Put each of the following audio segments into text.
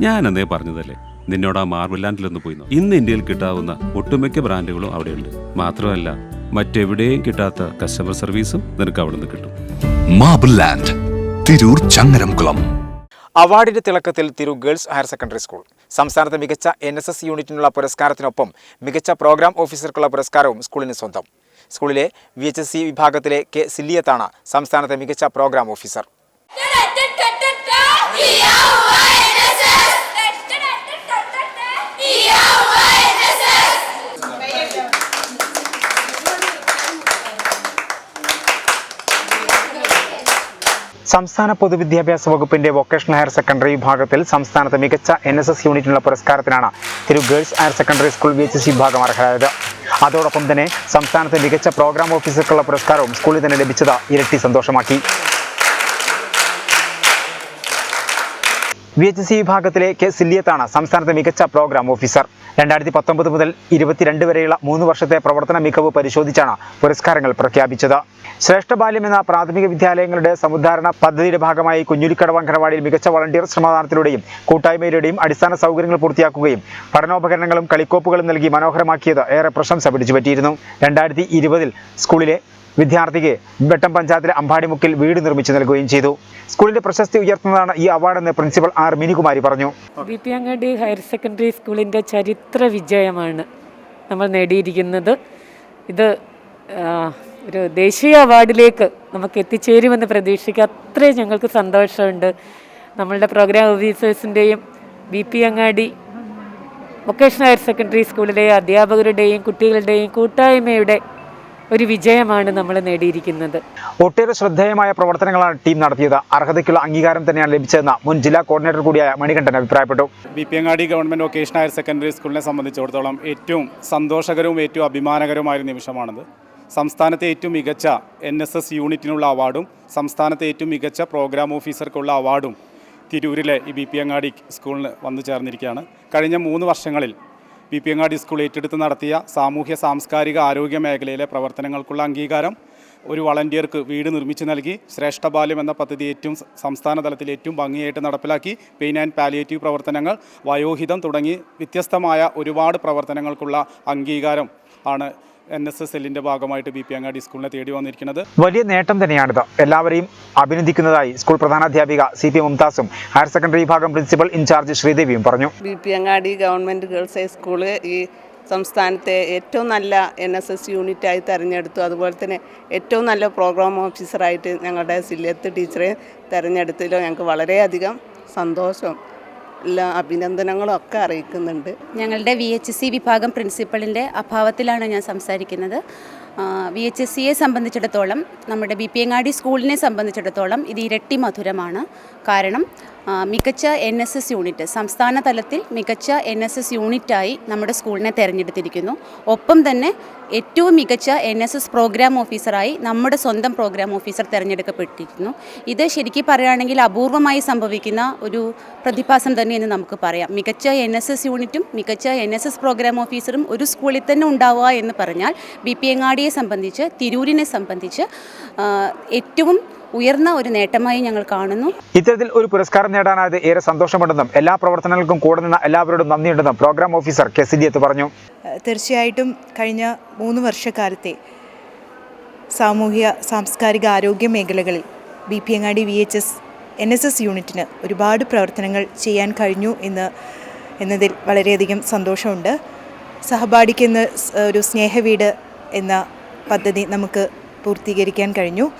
ഞാൻ അന്നേ പറഞ്ഞതല്ലേ നിന്നോട് ആ മാർബിൾ ലാൻഡിലൊന്ന് പോയി നോക്ക്. ഇന്ന് ഇന്ത്യയിൽ കിട്ടാവുന്ന ഒട്ടുമിക്ക ബ്രാൻഡുകളും അവിടെയുണ്ട് മാത്രമല്ല മറ്റെവിടെയും കിട്ടാത്ത കസ്റ്റമർ സർവീസും നിനക്ക് അവിടെ നിന്ന് കിട്ടും മാർബിൾ ലാൻഡ് തിരൂർ ചങ്ങരംകുളം അവാർഡിന്റെ തിളക്കത്തിൽ തിരു ഗേൾസ് ഹയർ സെക്കൻഡറി സ്കൂൾ സംസ്ഥാനത്തെ മികച്ച എൻ എസ് എസ് യൂണിറ്റിനുള്ള പുരസ്കാരത്തിനൊപ്പം മികച്ച പ്രോഗ്രാം ഓഫീസർക്കുള്ള പുരസ്കാരവും സ്കൂളിന് സ്വന്തം സ്കൂളിലെ വി എച്ച് എസ് സി വിഭാഗത്തിലെ കെ സില്ലിയത്താണ് സംസ്ഥാനത്തെ മികച്ച പ്രോഗ്രാം ഓഫീസർ സംസ്ഥാന പൊതുവിദ്യാഭ്യാസ വകുപ്പിന്റെ വൊക്കേഷണൽ ഹയർ സെക്കൻഡറി വിഭാഗത്തിൽ സംസ്ഥാനത്തെ മികച്ച എൻ എസ് എസ് യൂണിറ്റിനുള്ള പുരസ്കാരത്തിനാണ് തിരു girls higher secondary school V H S വിഭാഗം അർഹരായത്. അതോടൊപ്പം തന്നെ സംസ്ഥാനത്തെ മികച്ച പ്രോഗ്രാം ഓഫീസർക്കുള്ള പുരസ്കാരവും സ്കൂളിൽ തന്നെ ലഭിച്ചത് ഇരട്ടി സന്തോഷമാക്കി. വി എച്ച് സി വിഭാഗത്തിലെ കെ സില്ലിയത്താണ് സംസ്ഥാനത്തെ മികച്ച പ്രോഗ്രാം ഓഫീസർ. രണ്ടായിരത്തി പത്തൊമ്പത് മുതൽ ഇരുപത്തിരണ്ട് വരെയുള്ള മൂന്ന് വർഷത്തെ പ്രവർത്തന മികവ് പരിശോധിച്ചാണ് പുരസ്കാരങ്ങൾ പ്രഖ്യാപിച്ചത്. ശ്രേഷ്ഠ ബാല്യം എന്ന പ്രാഥമിക വിദ്യാലയങ്ങളുടെ സമുദ്ധാരണ പദ്ധതിയുടെ ഭാഗമായി കുഞ്ഞുലിക്കടവ് അംഗനവാടിയിൽ മികച്ച വളണ്ടിയർ ശ്രമദാനത്തിലൂടെയും കൂട്ടായ്മയിലൂടെയും അടിസ്ഥാന സൗകര്യങ്ങൾ പൂർത്തിയാക്കുകയും പഠനോപകരണങ്ങളും കളിക്കോപ്പുകളും നൽകി മനോഹരമാക്കിയത് ഏറെ പ്രശംസ പിടിച്ചുപറ്റിയിരുന്നു. രണ്ടായിരത്തി ഇരുപതിൽ സ്കൂളിലെ വിദ്യാർത്ഥിക്ക് വെട്ടം പഞ്ചായത്തിലെ അമ്പാടിമുക്കിൽ വീട് നിർമ്മിച്ചു നൽകുകയും ചെയ്തു. സ്കൂളിന്റെ പ്രശസ്തി ഉയർത്തുന്നതാണ് ഈ അവാർഡെന്ന് പ്രിൻസിപ്പൽ ആർ മിനികുമാരി പറഞ്ഞു. അങ്ങാടി ഹയർ സെക്കൻഡറി സ്കൂളിന്റെ ചരിത്ര വിജയമാണ് നമ്മൾ നേടിയിരിക്കുന്നത്. ഇത് ഒരു ദേശീയ അവാർഡിലേക്ക് നമുക്ക് എത്തിച്ചേരുമെന്ന് പ്രതീക്ഷിക്കുക. അത്രയും ഞങ്ങൾക്ക് സന്തോഷമുണ്ട്. നമ്മളുടെ programme ഓഫീസേഴ്സിന്റെയും B P Angadi vocational higher secondary സ്കൂളിലെ അധ്യാപകരുടെയും കുട്ടികളുടെയും കൂട്ടായ്മയുടെ ഒരു വിജയമാണ് നമ്മൾ നേടിയിരിക്കുന്നത്. ഒട്ടേറെ ശ്രദ്ധേയമായ പ്രവർത്തനങ്ങളാണ് ടീം നടത്തിയത്. അർഹതയ്ക്കുള്ള അംഗീകാരം തന്നെയാണ് ലഭിച്ചതെന്ന് മുൻ ജില്ലാ കോർഡിനേറ്റർ കൂടിയായ മണികണ്ഠൻ അഭിപ്രായപ്പെട്ടു. B P Angadi government vocational higher secondary സ്കൂളിനെ സംബന്ധിച്ചിടത്തോളം ഏറ്റവും സന്തോഷകരവും ഏറ്റവും അഭിമാനകരവുമായ ഒരു നിമിഷമാണിത്. സംസ്ഥാനത്തെ ഏറ്റവും മികച്ച എൻ എസ് എസ് യൂണിറ്റിനുള്ള അവാർഡും സംസ്ഥാനത്തെ ഏറ്റവും മികച്ച പ്രോഗ്രാം ഓഫീസർക്കുള്ള അവാർഡും തിരൂരിലെ ഈ ബി പി അങ്ങാടി സ്കൂളിന് വന്നു ചേർന്നിരിക്കുകയാണ്. കഴിഞ്ഞ മൂന്ന് വർഷങ്ങളിൽ ബി പി അങ്ങാടി സ്കൂൾ ഏറ്റെടുത്ത് നടത്തിയ സാമൂഹ്യ സാംസ്കാരിക ആരോഗ്യ മേഖലയിലെ പ്രവർത്തനങ്ങൾക്കുള്ള അംഗീകാരം ഒരു വളണ്ടിയർക്ക് വീട് നിർമ്മിച്ച് നൽകി ശ്രേഷ്ഠ ബാല്യം എന്ന പദ്ധതി ഏറ്റവും സംസ്ഥാന തലത്തിൽ ഏറ്റവും ഭംഗിയായിട്ട് നടപ്പിലാക്കി പെയിൻ ആൻഡ് പാലിയേറ്റീവ് പ്രവർത്തനങ്ങൾ വയോഹിതം തുടങ്ങി വ്യത്യസ്തമായ ഒരുപാട് പ്രവർത്തനങ്ങൾക്കുള്ള അംഗീകാരം ആണ് എൻ എസ് എസ് എല്ലിന്റെ ഭാഗമായിട്ട് ബി പി അങ്ങാടി സ്കൂളിനെ തേടി വന്നിരിക്കുന്നത്. വലിയ നേട്ടം തന്നെയാണിത്. എല്ലാവരെയും അഭിനന്ദിക്കുന്നതായി സ്കൂൾ പ്രധാനാധ്യാപിക സി പി മുംതാസും ഹയർ സെക്കൻഡറി വിഭാഗം പ്രിൻസിപ്പൽ ഇൻചാർജ് ശ്രീദേവിയും പറഞ്ഞു. B P Angadi government girls high school ഈ സംസ്ഥാനത്തെ ഏറ്റവും നല്ല എൻ എസ് എസ് യൂണിറ്റായി തിരഞ്ഞെടുത്തു. അതുപോലെ തന്നെ ഏറ്റവും നല്ല പ്രോഗ്രാം ഓഫീസറായിട്ട് ഞങ്ങളുടെ സില്ലത്ത് ടീച്ചറെ തിരഞ്ഞെടുത്തതിലോ ഞങ്ങൾക്ക് വളരെയധികം സന്തോഷം. എല്ലാ അഭിനന്ദനങ്ങളും ഒക്കെ അറിയിക്കുന്നുണ്ട്. ഞങ്ങളുടെ വി എച്ച് സി വിഭാഗം പ്രിൻസിപ്പളിന്റെ അഭാവത്തിലാണ് ഞാൻ സംസാരിക്കുന്നത്. വി എച്ച് എസ് സിയെ സംബന്ധിച്ചിടത്തോളം നമ്മുടെ ബി പി എങ്ങാടി സ്കൂളിനെ സംബന്ധിച്ചിടത്തോളം ഇത് ഇരട്ടി മധുരമാണ്. കാരണം മികച്ച എൻ എസ് എസ് യൂണിറ്റ് സംസ്ഥാന തലത്തിൽ മികച്ച എൻ എസ് എസ് യൂണിറ്റായി നമ്മുടെ സ്കൂളിനെ തിരഞ്ഞെടുത്തിരിക്കുന്നു. ഒപ്പം തന്നെ ഏറ്റവും മികച്ച എൻ എസ് എസ് പ്രോഗ്രാം ഓഫീസറായി നമ്മുടെ സ്വന്തം പ്രോഗ്രാം ഓഫീസർ തിരഞ്ഞെടുക്കപ്പെട്ടിരിക്കുന്നു. ഇത് ശരിക്കും പറയുകയാണെങ്കിൽ അപൂർവമായി സംഭവിക്കുന്ന ഒരു പ്രതിഭാസം തന്നെയെന്ന് നമുക്ക് പറയാം. മികച്ച എൻ എസ് എസ് യൂണിറ്റും മികച്ച എൻ എസ് എസ് പ്രോഗ്രാം ഓഫീസറും ഒരു സ്കൂളിൽ തന്നെ ഉണ്ടാവുക എന്ന് പറഞ്ഞാൽ ബി പി എങ്ങാടിയെ സംബന്ധിച്ച് തിരൂരിനെ സംബന്ധിച്ച് ഏറ്റവും ഉയർന്ന ഒരു നേട്ടമായി ഞങ്ങൾ കാണുന്നു. ഇത്തരത്തിൽ ഒരു പുരസ്കാരം നേടാനായത് ഏറെ സന്തോഷമുണ്ടെന്നും എല്ലാ പ്രവർത്തനങ്ങൾക്കും കൂടെ നിന്ന എല്ലാവരോടും നന്ദിയുണ്ടെന്നും പ്രോഗ്രാം ഓഫീസർ കെ സിദ്ദിയത്ത് പറഞ്ഞു. തീർച്ചയായിട്ടും കഴിഞ്ഞ മൂന്ന് വർഷക്കാലത്തെ സാമൂഹ്യ സാംസ്കാരിക ആരോഗ്യ മേഖലകളിൽ B P Angadi V H S N S S യൂണിറ്റിന് ഒരുപാട് പ്രവർത്തനങ്ങൾ ചെയ്യാൻ കഴിഞ്ഞു എന്ന് എന്നതിൽ വളരെയധികം സന്തോഷമുണ്ട്. സഹപാഠിക്ക് എന്ന ഒരു സ്നേഹവീട് എന്ന പദ്ധതി നമുക്ക് പൂർത്തീകരിക്കാൻ കഴിഞ്ഞു.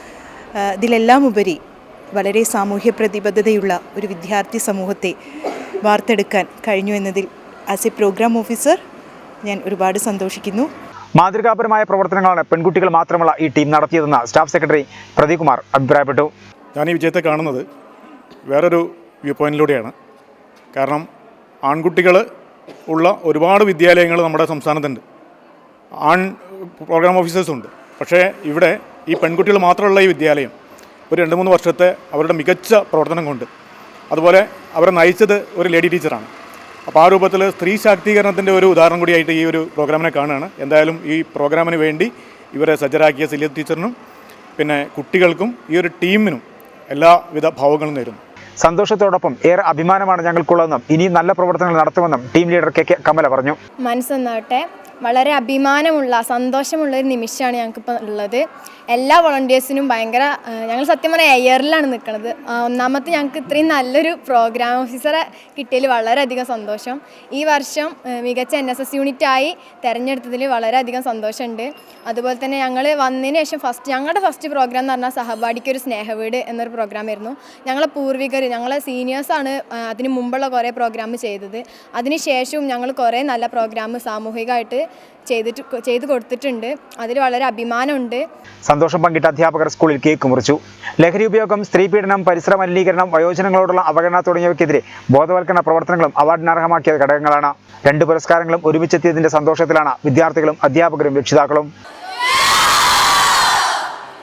ഇതിലെല്ലാം ഉപരി വളരെ സാമൂഹ്യ പ്രതിബദ്ധതയുള്ള ഒരു വിദ്യാർത്ഥി സമൂഹത്തെ വാർത്തെടുക്കാൻ കഴിഞ്ഞു എന്നതിൽ ആസ് എ പ്രോഗ്രാം ഓഫീസർ ഞാൻ ഒരുപാട് സന്തോഷിക്കുന്നു. മാതൃകാപരമായ പ്രവർത്തനങ്ങളാണ് പെൺകുട്ടികൾ മാത്രമുള്ള ഈ ടീം നടത്തിയതെന്ന് സ്റ്റാഫ് സെക്രട്ടറി പ്രദീപ് കുമാർ അഭിപ്രായപ്പെട്ടു. ഞാൻ ഈ വിജയത്തെ കാണുന്നത് വേറൊരു വ്യൂ പോയിന്റിലൂടെയാണ് കാരണം ആൺകുട്ടികൾ ഉള്ള ഒരുപാട് വിദ്യാലയങ്ങൾ നമ്മുടെ സംസ്ഥാനത്തുണ്ട്. ആൺ പ്രോഗ്രാം ഓഫീസേഴ്സുണ്ട് പക്ഷേ ഇവിടെ ഈ പെൺകുട്ടികൾ മാത്രമുള്ള ഈ വിദ്യാലയം. ഒരു രണ്ട് മൂന്ന് വർഷത്തെ അവരുടെ മികച്ച പ്രവർത്തനം കൊണ്ട്. അതുപോലെ അവരെ നയിച്ചത് ഒരു ലേഡി ടീച്ചറാണ്. അപ്പോൾ ആ രൂപത്തിൽ സ്ത്രീ ശാക്തീകരണത്തിന്റെ ഒരു ഉദാഹരണം കൂടിയായിട്ട് ഈ ഒരു പ്രോഗ്രാമിനെ കാണുകയാണ്. എന്തായാലും ഈ പ്രോഗ്രാമിന് വേണ്ടി ഇവരെ സജ്ജരാക്കിയ സിലിയ ടീച്ചറിനും പിന്നെ കുട്ടികൾക്കും ഈ ഒരു ടീമിനും എല്ലാവിധ ഭാവങ്ങളും നേരുന്നു. സന്തോഷത്തോടൊപ്പം ഏറെ അഭിമാനമാണ് ഞങ്ങൾക്കുള്ളതെന്നും ഇനിയും നല്ല പ്രവർത്തനങ്ങൾ നടത്തുമെന്നും team leader K K Kamala പറഞ്ഞു. മനസ്സെന്നാവട്ടെ വളരെ അഭിമാനമുള്ള സന്തോഷമുള്ള ഒരു നിമിഷമാണ് ഞങ്ങൾക്കിപ്പോൾ ഉള്ളത്. എല്ലാ വോളണ്ടിയേഴ്സിനും ഭയങ്കര ഞങ്ങൾ സത്യം പറഞ്ഞാൽ എയറിലാണ് നിൽക്കുന്നത് ഒന്നാമത്തെ ഞങ്ങൾക്ക് ഇത്രയും നല്ലൊരു പ്രോഗ്രാം ഓഫീസറെ കിട്ടിയതിൽ വളരെയധികം സന്തോഷം. ഈ വർഷം മികച്ച എൻ എസ് എസ് യൂണിറ്റായി തിരഞ്ഞെടുത്തതിൽ വളരെയധികം സന്തോഷമുണ്ട്. അതുപോലെ തന്നെ ഞങ്ങൾ വന്നതിന് ശേഷം ഫസ്റ്റ് ഞങ്ങളുടെ ഫസ്റ്റ് പ്രോഗ്രാം എന്ന് പറഞ്ഞാൽ സഹപാഠിക്കൊരു സ്നേഹവീട് എന്നൊരു പ്രോഗ്രാം ആയിരുന്നു. ഞങ്ങളെ പൂർവികർ ഞങ്ങളെ സീനിയേഴ്സാണ് അതിന് മുമ്പുള്ള കുറേ പ്രോഗ്രാം ചെയ്തത്. അതിനുശേഷവും ഞങ്ങൾ കുറേ നല്ല പ്രോഗ്രാം സാമൂഹികമായിട്ട് ചെയ്തിട്ട് ചെയ്ത് കൊടുത്തിട്ടുണ്ട്. അതിൽ വളരെ അഭിമാനമുണ്ട്. സന്തോഷം പങ്കിട്ട അധ്യാപകർ സ്കൂളിൽ കേക്ക് മുറിച്ചു. ലഹരി ഉപയോഗം സ്ത്രീ പീഡനം പരിസര മലിനീകരണം വയോജനങ്ങളോടുള്ള അവഗണന തുടങ്ങിയവയ്ക്കെതിരെ ബോധവൽക്കരണ പ്രവർത്തനങ്ങളും അവാർഡിനർഹമാക്കിയ ഘടകങ്ങളാണ്. രണ്ട് പുരസ്കാരങ്ങളും ഒരുമിച്ചെത്തിയതിന്റെ സന്തോഷത്തിലാണ് വിദ്യാർത്ഥികളും അധ്യാപകരും രക്ഷിതാക്കളും.